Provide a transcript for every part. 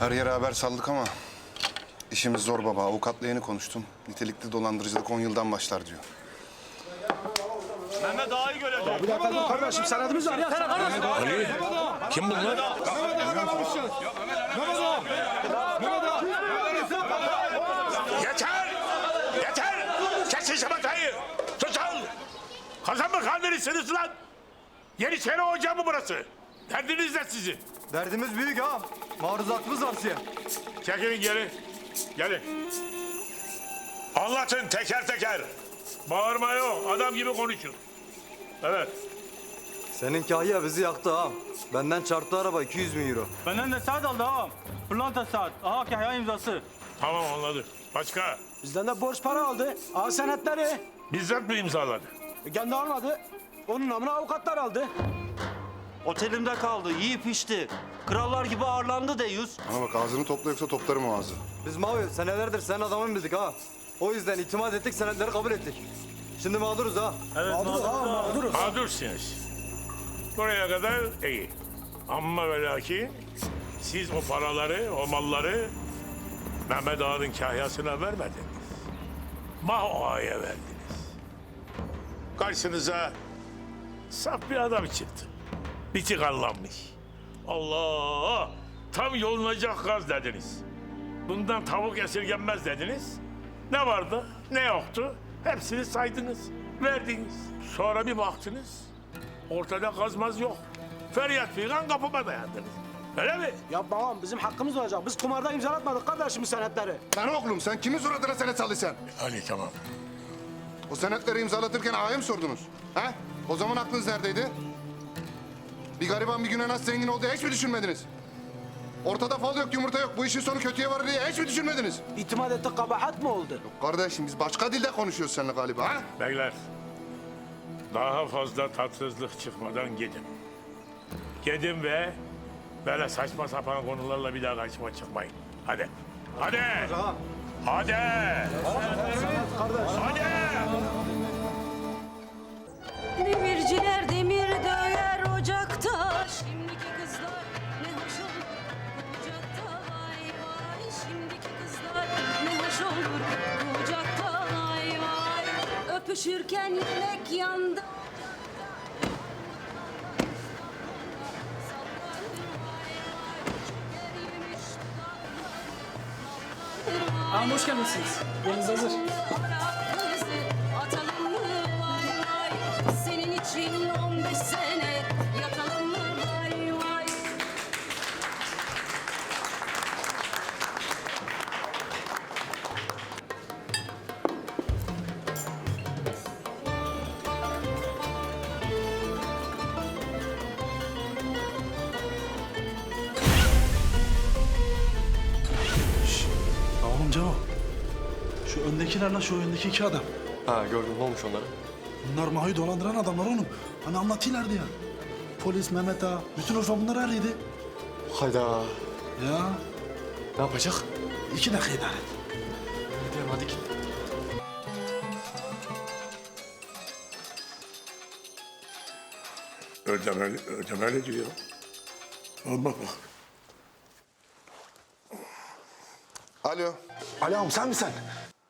Her yere haber saldık ama işimiz zor baba. Avukatla yeni konuştum. Nitelikli dolandırıcılık 10 yıldan başlar diyor. Mehmet daha iyi görecek. Bir dakika dur kardeşim senedimiz var ya. Ali, kim bunlar? Yeter! Yeter! Kesin şamatayı! Susun! Kazan mı kandırırsınız lan? Yeniçeri ocağı mı burası? Derdiniz ne sizin? Derdimiz büyük ha. Maruzatımız var size. Çekilin geri. Gelin. Anlatın teker teker. Bağırma yok. Adam gibi konuşun. Evet. Senin kahya bizi yaktı ha. Benden çarptı araba 200 bin euro. Benden de saat aldı ağam. Pırlanta saat. Aha kahya imzası. Tamam anladık. Başka? Bizden de borç para aldı. Al senetleri. Bizzat mı imzaladı? E, Kendi almadı. Onun namına avukatlar aldı. Otelimde kaldı, yiyip içti. Krallar gibi ağırlandı Deyus. Ama bak ağzını topla yoksa toplarım o ağzı. Biz Mavi senelerdir senin adamın bildik ha. O yüzden itimat ettik senetleri kabul ettik. Şimdi mağduruz ha. Mağduruz ha mağduruz. Mağdursunuz. Buraya kadar iyi. Ama ve lakin siz o paraları, o malları Mehmet Ağa'nın kahyasına vermediniz. Mahoa'ya verdiniz. Karşınıza saf bir adam çıktı. Bitik anlanmış. Allah! Tam yolunacak gaz dediniz. Bundan tavuk esirgenmez dediniz. Ne vardı, ne yoktu? Hepsini saydınız, verdiniz. Sonra bir baktınız, ortada kazmaz yok. Feryat figan kapıma dayandınız. Öyle mi? Ya babam bizim hakkımız olacak. Biz kumarda imzalatmadık kardeşim senetleri. Lan oğlum sen kimin suratına senet sallıyorsun? Ali tamam. O senetleri imzalatırken ağaya mı sordunuz? Ha? O zaman aklınız neredeydi? Bir gariban bir güne nasıl zengin olduğu hiç mi düşünmediniz? Ortada fal yok, yumurta yok. Bu işin sonu kötüye varır diye hiç mi düşünmediniz? İtimat ettik kabahat mı oldu? Kardeşim biz başka dilde konuşuyoruz seninle galiba ha? Beyler, daha fazla tatsızlık çıkmadan gidin. Gidin ve böyle saçma sapan konularla bir daha karşıma çıkmayın. Hadi. Hadi. Hadi. Hadi. Demirciler Yemek yandı Ağam hoş gelmişsiniz. Yeriniz hazır. Oğlum Cevo. Şu öndekilerle şu öndeki iki adam. Ha gördüm ne olmuş onlara? Bunlar Maho'yu dolandıran adamlar oğlum. Hani anlatıyorlardı ya. Polis, Mehmet Ağa, bütün Urfa bunları arıyordu. Hayda. Ya Ne yapacak? iki dakika idare et. Gidelim hadi git. Ödemeli, ödemeli diyor. Al bak bak. Alo. Ali ağam sen misin?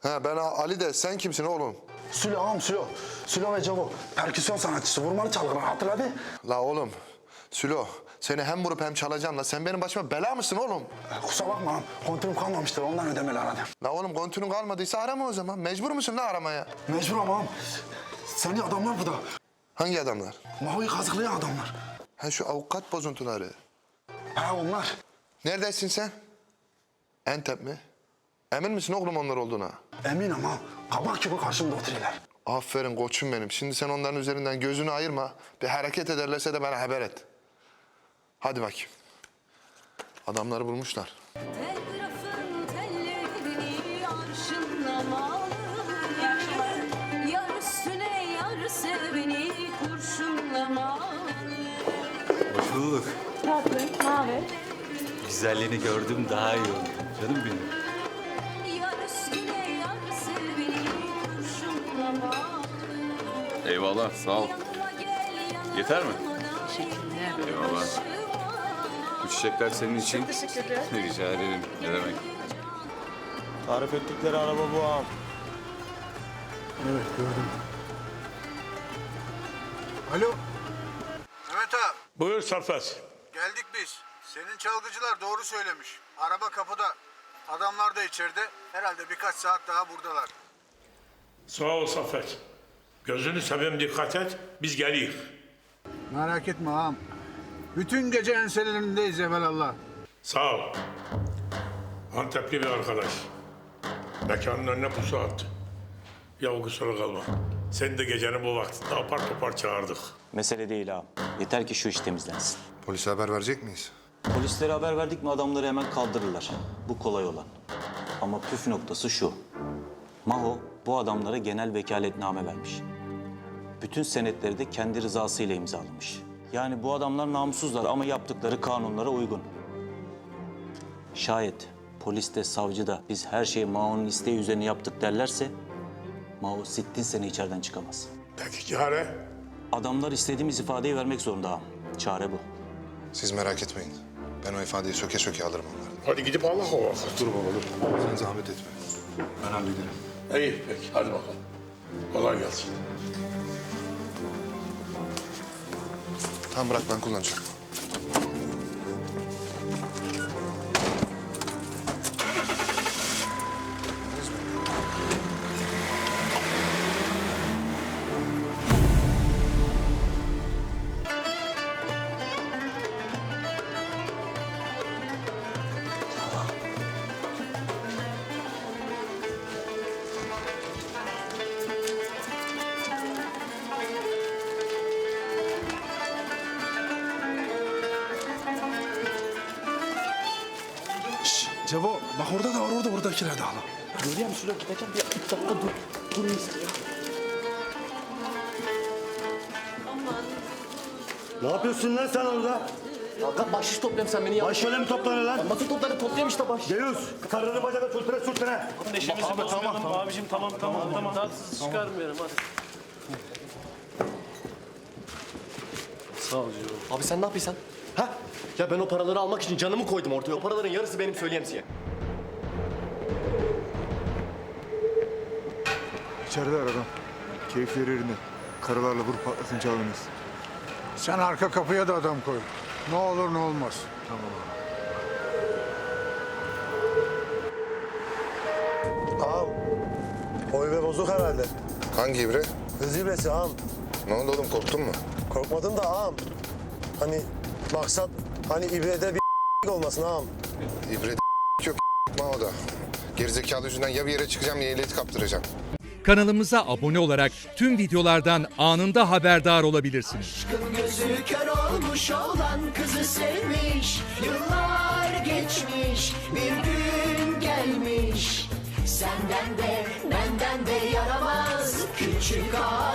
Ha ben Ali de sen kimsin oğlum? Sülo ağam Sülo. Sülo ve Cevo. Perküsyon sanatçısı. Vurmalı çalgılar hatırladı. La oğlum. Sülo. Seni hem vurup hem çalacağım la. Sen benim başıma bela mısın oğlum? Ee, kusura bakma ağam. Kontürüm kalmamıştır. Ondan ödemeli aradım. La oğlum kontürün kalmadıysa arama o zaman. Mecbur musun la aramaya? Mecbur ama ağam. Seni adamlar burada. Hangi adamlar? Maho'yu kazıklayan adamlar. Ha şu avukat bozuntuları. Ha onlar. Neredesin sen? Entep mi? Emin misin oğlum onlar olduğuna? Eminim ağam. Kabak gibi karşımda oturuyorlar. Aferin koçum benim. Şimdi sen onların üzerinden gözünü ayırma. Bir hareket ederlerse de bana haber et. Hadi bakayım. Adamları bulmuşlar. Telgrafın tellerini arşınlamalı Yar üstüne yar seveni kurşunlamalı Hoş bulduk. Güzelliğini gördüm daha iyi oldu. Canım benim. Eyvallah sağ ol. Yeter mi? Teşekkürler. Eyvallah. çiçekler senin için. Teşekkürler. Rica ederim. Ne demek? Tarif ettikleri araba bu ağam. Evet gördüm. Alo. Mehmet abi Buyur Saffet. geldik biz. Senin çalgıcılar doğru söylemiş. Araba kapıda. Adamlar da içeride. Herhalde birkaç saat daha buradalar. Sağ ol Saffet. Gözünü seveyim dikkat et. Biz geliyoruz. Merak etme ağam. Bütün gece enselerindeyiz evvelallah. Sağ ol. Antepli bir arkadaş. Mekanın önüne pusu attı. Ya kusura kalma. Seni de gecenin bu vaktinde apar topar çağırdık. Mesele değil ağam. Yeter ki şu iş temizlensin. Polise haber verecek miyiz? Polislere haber verdik mi adamları hemen kaldırırlar. Bu kolay olan. Ama püf noktası şu. Maho bu adamlara genel vekaletname vermiş. Bütün senetleri de kendi rızasıyla imzalamış. Yani bu adamlar namussuzlar ama yaptıkları kanunlara uygun. Şayet polis de savcı da biz her şeyi Maho'nun isteği üzerine yaptık derlerse Maho sittin sene içeriden çıkamaz. Peki çare? Adamlar istediğimiz ifadeyi vermek zorunda ağam. Çare bu. Siz merak etmeyin. Ben o ifadeyi söke söke alırım onlardan. Hadi gidip Allah o vakit. Dur baba dur. Sen zahmet etme. Ben hallederim. İyi peki hadi bakalım. Kolay gelsin. Tamam bırak ben kullanacağım. Cevo bak orada da var orada oradakiler de hala. Görüyor musun? Şuraya gideceğim. Bir iki dakika dur. Dur istiyor. Ne yapıyorsun lan sen orada? Kanka bahşiş toplayayım sen beni ya. Baş şöyle mi toplanır lan? Nasıl topları toplayayım işte baş. Geliyoruz. Karını bacana sürtüne sürtüne. Neşemizi bozmayalım abicim tamam tamam tamam. Tatsız çıkarmıyorum hadi. Sağ ol Ciro. Abi sen ne yapıyorsun? Ha? Ya ben o paraları almak için canımı koydum ortaya. O paraların yarısı benim söyleyeyim size. İçeride adam. Keyifleri yerinde. Karılarla vur patlatın çalınız. Sen arka kapıya da adam koy. Ne olur ne olmaz. Tamam Ağam. O ibre bozuk herhalde. Hangi ibre? Hız ibresi ağam. Ne oldu oğlum korktun mu? Korkmadım da ağam. Hani maksat hani ibrede bir olmasın ağam. İbre yok ma o da. Gerizekalı yüzünden ya bir yere çıkacağım ya ehliyet kaptıracağım. Kanalımıza abone olarak tüm videolardan anında haberdar olabilirsiniz. Gözü kör olmuş olan kızı sevmiş Yıllar geçmiş bir gün gelmiş Senden de benden de yaramaz küçük ağa